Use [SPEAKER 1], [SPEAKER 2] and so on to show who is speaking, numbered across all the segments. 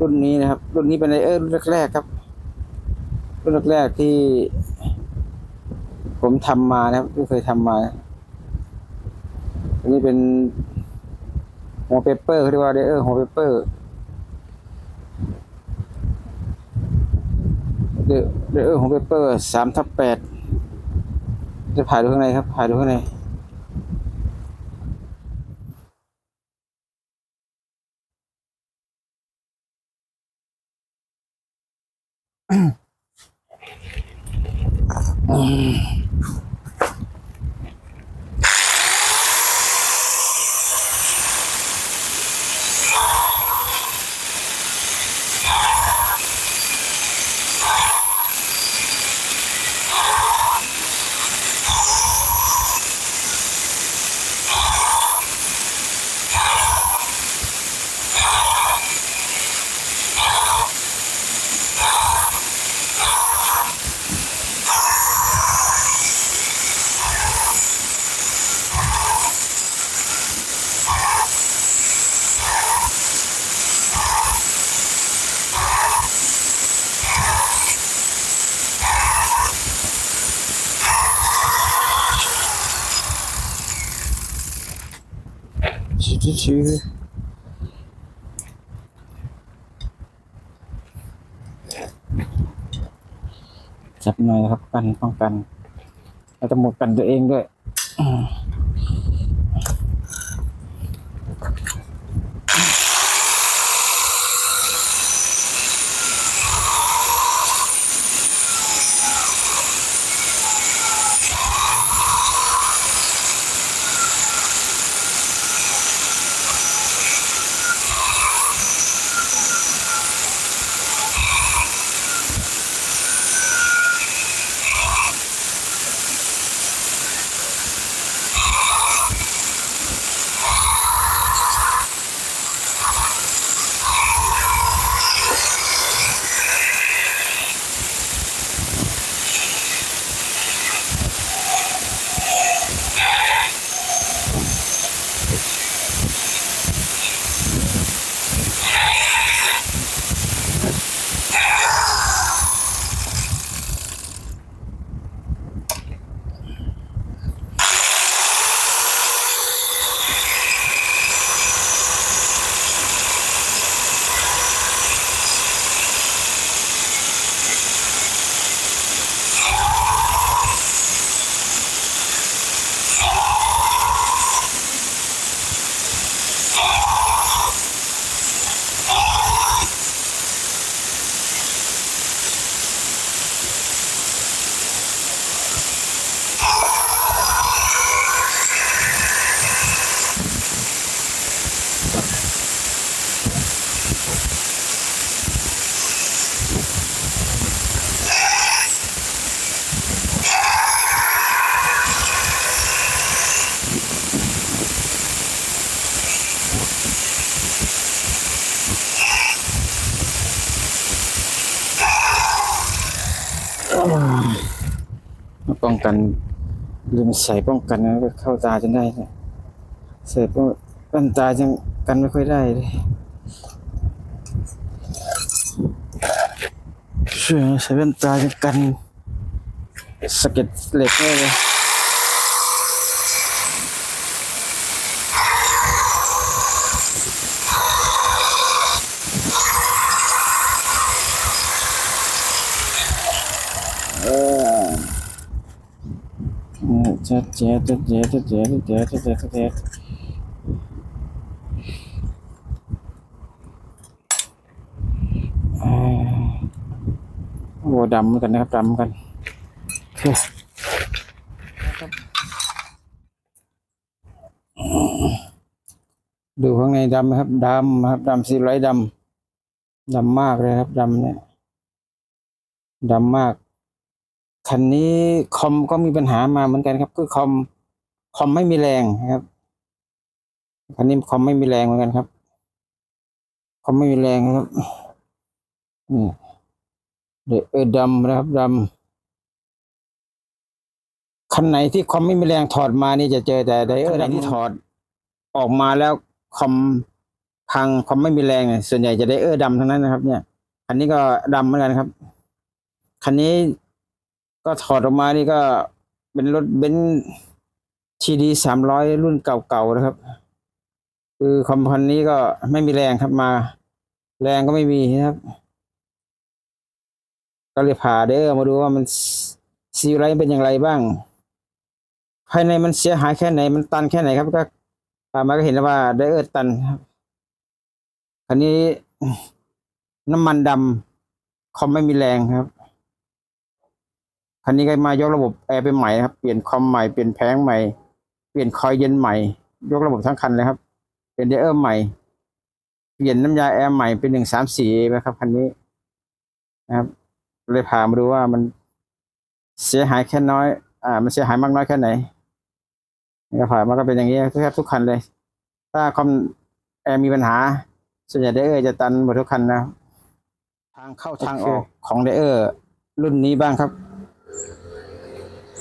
[SPEAKER 1] รุ่นนี้นะครับ รุ่นนี้เป็นไดเออร์รุ่นแรกๆครับ รุ่นแรกๆที่ ผมทำมานะครับที่เคยทำมาอันนี้เป็นหัวเปเปอร์เขาเรียกว่าไดเออร์หัวเปเปอร์เดไดเออร์หัวเปเปอร์สามทับแปดจะผ่าดูข้างในครับผ่าดูข้างใน mm. ชิชิจับหน่อยครับกันป้องกัน เราจะหมดกันตัวเองด้วย ป้องกันลืมใส่ป้องกันนะก็เข้าตาจนได้เนี่ยใส่ป้องกันตายังกันไม่ค่อยได้เลยใส่แว่นตาจะกันสะเก็ดเหล็กได้เลย จ๊ดเจ็ดเจ็ดเจ็ดเจ็ดเจ็ดเจ็ดเจ๊ดโอ้ดำกันนะครับดำกันดูข้างในดำครับดำครับดำสีไรดำดำมากเลยครับดำเนี่ยดำมาก คันนี้คอมก็มีปัญหามาเหมือนกันครับ คือคอมคอมไม่มีแรงครับคันนี้คอมไม่มีแรงเหมือนกันครับคอมไม่มีแรงครับนี่เดยวเออดำนะครับดำคันไหนที่คอมไม่มีแรงถอดมานี่จะเจอแต่ไดเออร์ดำที่ถอดออกมาแล้วคอมพังคอมไม่มีแรงเนี่ยส่วนใหญ่จะไดเออร์ดำทั้งนั้นนะครับ เนี่ยคันนี้ก็ดำเหมือนกันครับ คันนี้ ก็ถอดออกมานี่ก็เป็นรถเบนซ์ทีดีสามร้อยรุ่นเก่าๆนะครับ คือคอมพันนี้ก็ไม่มีแรงครับมา แรงก็ไม่มีนะครับ ก็เลยผ่าเด้อมาดูว่ามันซีไรเป็นอย่างไรบ้าง ภายในมันเสียหายแค่ไหน มันตันแค่ไหนครับ ก็ผ่ามาก็เห็นแล้วว่าไดเออร์ตันครับคันนี้น้ำมันดำคอมไม่มีแรงครับ คันนี้ก็มายกระบบแอร์ไปใหม่นะครับ เปลี่ยนคอมใหม่ เปลี่ยนแผงใหม่ เปลี่ยนคอยเย็นใหม่ ยกระบบทั้งคันเลยครับ เปลี่ยนไดเออร์ใหม่ เปลี่ยนน้ำยาแอร์ใหม่เป็นหนึ่งสามสี่นะครับคันนี้นะครับ เลยพามาดูว่ามันเสียหายแค่น้อย อ่า มันเสียหายมากน้อยแค่ไหนก็ผ่านมาก็เป็นอย่างนี้แทบทุกคันเลย ถ้าคอมแอร์มีปัญหา ส่วนใหญ่ไดเออร์จะตันหมดทุกคันนะ ทางเข้าทางออกของไดเออร์รุ่นนี้บ้างครับ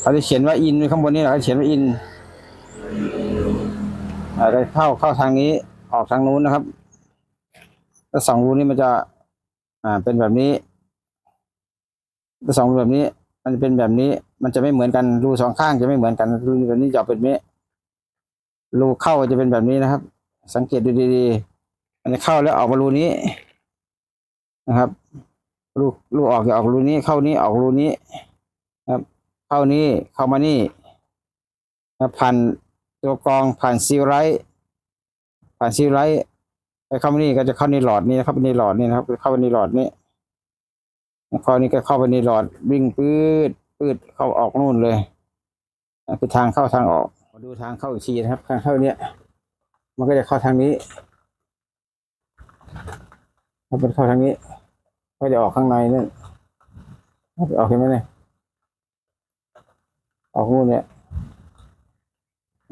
[SPEAKER 1] เขาจะเขียนว่าอินข้างบนนี้เราจะเขียนว่าอินอะไรเข้าเข้าทางนี้ออกทางนู้นนะครับถ้าสองรูนี้มันจะ อ่า เป็นแบบนี้ถ้าสองรูแบบนี้ มันจะเป็นแบบนี้ มันจะไม่เหมือนกันรูสองข้างจะไม่เหมือนกันรูแบบนี้จะเป็นแบบนี้รูเข้าจะเป็นแบบนี้นะครับ สังเกตดูดีๆมันจะเข้าแล้วออกมารูนี้นะครับรูรูออกจะออกรูนี้เข้านี้ออกรูนี้ เข้านี้เข้ามานี่ผ่านตัวกรองผ่านซีไรต์ผ่านซีไรต์ไปเข้ามานี่ก็จะเข้าในหลอดนี้นะครับในหลอดนี้นะครับ เข้าไปในหลอดนี้ข้อนี้ก็เข้าไปในหลอดวิ่งปืดปืดเข้าออกนู่นเลยนะคือทางเข้าทางออกมาดูทางเข้าอีกทีนะครับทางเข้าเนี้ยมันก็จะเข้าทางนี้ถ้าเป็นเข้าทางนี้ ก็จะออกข้างในนั่นออกเห็นไหมเนี่ย ออกรูเนี่ย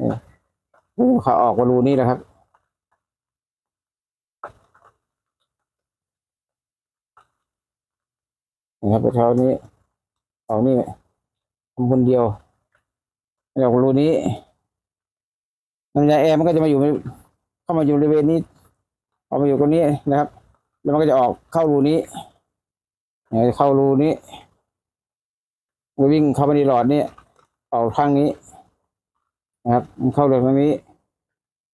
[SPEAKER 1] นี่เขาออกมารูนี้แหละครับ นะครับไปเท่านี้เอานี่ทำคนเดียวไม่ออกรูนี้น้ำยาแอร์มันก็จะมาอยู่ในเข้ามาอยู่บริเวณนี้เอามาอยู่ตรงนี้นะครับ แล้วมันก็จะออกเข้ารูนี้เนี่ยเข้ารูนี้วิ่งเข้าไปในหลอดนี้ ออกทางนี้นะครับมันเข้าเลยตรงนี้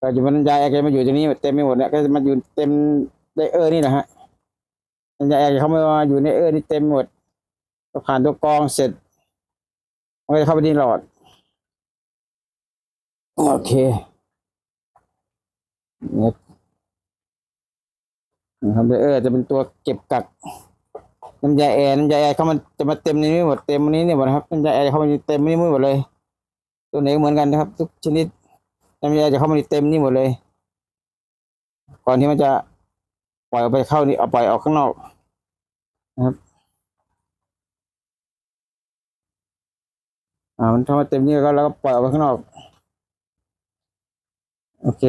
[SPEAKER 1] ก็จะมันยาแอร์ก็จะมาอยู่ตรงนี้เต็มไปหมดเนี่ยก็จะมาอยู่เต็มไดเออร์นี่นะฮะมันยาแอร์เขาไม่มาอยู่ในเออร์นี่เต็มหมดก็ผ่านตัวกรองเสร็จมันก็จะเข้าไปในหลอดโอเคเนี่ยนะครับไดเออร์จะเป็นตัวเก็บกัก น้ำยาแอร์น้ำยาแอร์เขามันจะมาเต็มในนี้หมดเต็มอันนี้เนี่ยหมดครับน้ำยาแอร์เขามันเต็มอันนี้หมดเลย ตัวไหนเหมือนกันนะครับ ทุกชนิดน้ำยาจะเข้ามาเต็มนี่หมดเลย ก่อนที่มันจะปล่อยออกไปเข้านี่เอาปล่อยออกข้างนอกนะครับอ่ามันเข้ามาเต็มนี่ก็แล้วก็ปล่อยออกไปข้างนอก โอเค